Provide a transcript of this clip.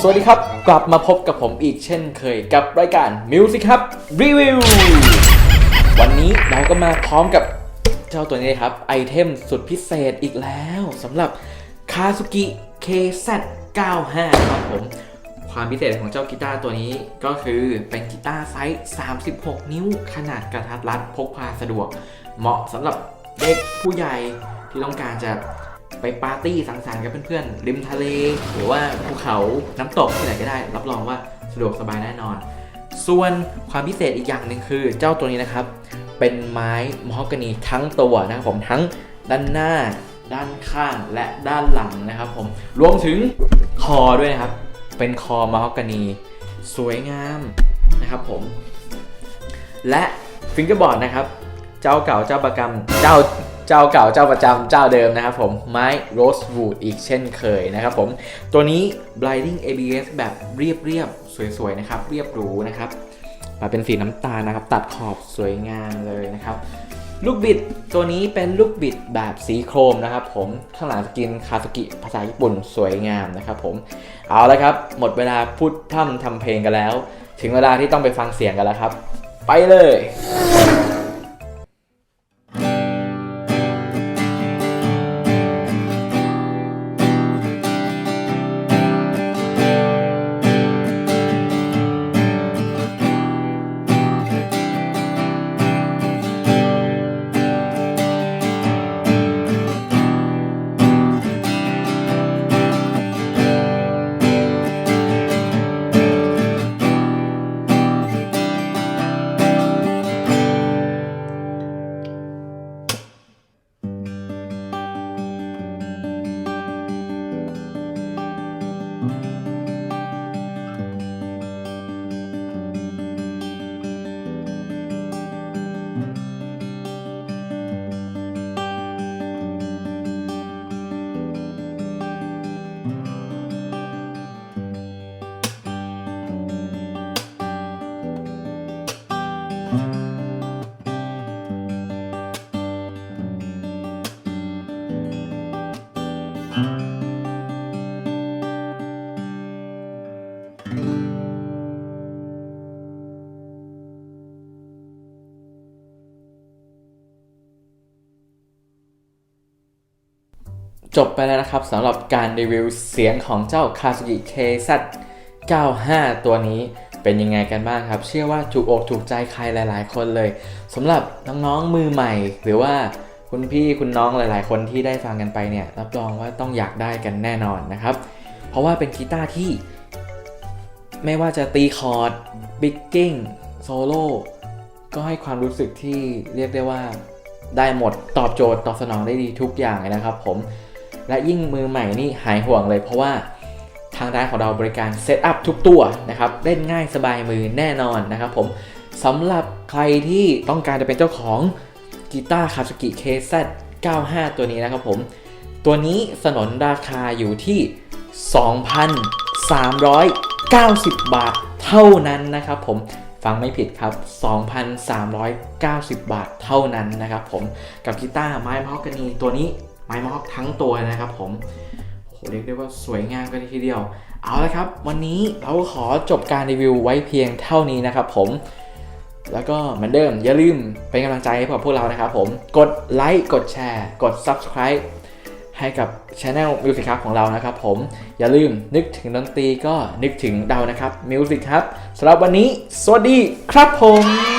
สวัสดีครับ กลับมาพบกับผมอีกเช่นเคยกับรายการ Music ครับรีวิววันนี้เราก็มาพร้อมกับเจ้าตัวนี้ครับ ไอเทมสุดพิเศษอีกแล้วสำหรับ Kazuki KZ95 ครับผม ความพิเศษของเจ้ากีตาร์ตัวนี้ก็คือเป็นกีตาร์ไซส์ 36 นิ้วขนาดกระทัดรัดพกพาสะดวก เหมาะสำหรับเด็กผู้ใหญ่ ที่ต้องการจะไปปาร์ตี้สังสรรค์กับเพื่อนๆริมทะเล หรือว่าภูเขาน้ำตกที่ไหนก็ได้ รับรองว่าสะดวกสบายแน่นอน ส่วนความพิเศษอีกอย่างหนึ่งคือ เจ้าตัวนี้นะครับ เป็นไม้มอฮอกกานีทั้งตัวนะครับผมทั้งด้านหน้า ด้านข้างและด้านหลังนะครับผมรวมถึงคอด้วยนะครับ เป็นคอมอฮอกกานี สวยงามนะครับผม และฟิงเกอร์บอร์ดนะครับ เจ้าเก่าเจ้าประจำเจ้า เจ้าเก่าเจ้าประจำเจ้าเดิมนะครับผมไม้ Rosewood อีกเช่นเคยนะครับผม ตัวนี้ Blinding ABS แบบเรียบๆ สวยๆ นะครับ เรียบหรูนะครับมาเป็นสีน้ำตาลนะครับ ตัดขอบสวยงามเลยนะครับ ลูกบิดตัวนี้เป็นลูกบิดแบบสีโครมนะครับผมข้างหลังสกินคาสกิภาษาญี่ปุ่นสวยงามนะครับผมเอาละครับ หมดเวลาพูดพร่ำทำเพลงกันแล้ว ถึงเวลาที่ต้องไปฟังเสียงกันแล้วครับ ไปเลย จบไปแล้วนะครับสำหรับการรีวิวเสียงของเจ้า Kazuki KZ95 ตัวนี้เป็นยังไงกันบ้างครับ เชื่อว่าถูกอกถูกใจใครหลาย ๆ คนเลยสำหรับน้องๆมือใหม่ หรือว่าคุณพี่คุณน้องหลาย ๆ คนที่ได้ฟังกันไปเนี่ยรับรองว่าต้องอยากได้กันแน่นอนนะครับ เพราะว่าเป็นกีตาร์ที่ ไม่ว่าจะตีคอร์ดบิ๊กกิ้งโซโล่ก็ให้ความรู้สึกที่เรียกได้ว่าได้หมดตอบโจทย์ตอบสนองได้ดีทุกอย่างเลยนะครับผม และยิ่งมือใหม่นี่หายห่วงเลยเพราะว่าทางร้านของเราบริการเซตอัพทุกตัวนะครับเล่นง่ายสบายมือแน่นอนนะครับผมสำหรับใครที่ต้องการจะเป็นเจ้าของกีตาร์คาสกิ KZ95 ตัวนี้นะครับผม ตัวนี้สนนราคาอยู่ที่ 2,390 บาทเท่านั้นนะครับผมฟังไม่ผิดครับ 2,390 บาทเท่านั้นนะครับผม กับกีตาร์ไม้มะฮอกกานีตัวนี้ ไม้มอคทั้งตัวนะครับผมโหเรียกได้ว่าสวยงามกันทีเดียว เอาละครับ วันนี้เราขอจบการรีวิวไว้เพียงเท่านี้นะครับผม แล้วก็เหมือนเดิม อย่าลืมเป็นกำลังใจให้กับพวกเรานะครับผม กดไลค์ กดแชร์ กด Subscribe ให้กับช anel Music ครับของเรานะครับผม อย่าลืมนึกถึงดนตรีก็นึกถึงเรานะครับ Music ครับสำหรับวันนี้ สวัสดีครับผม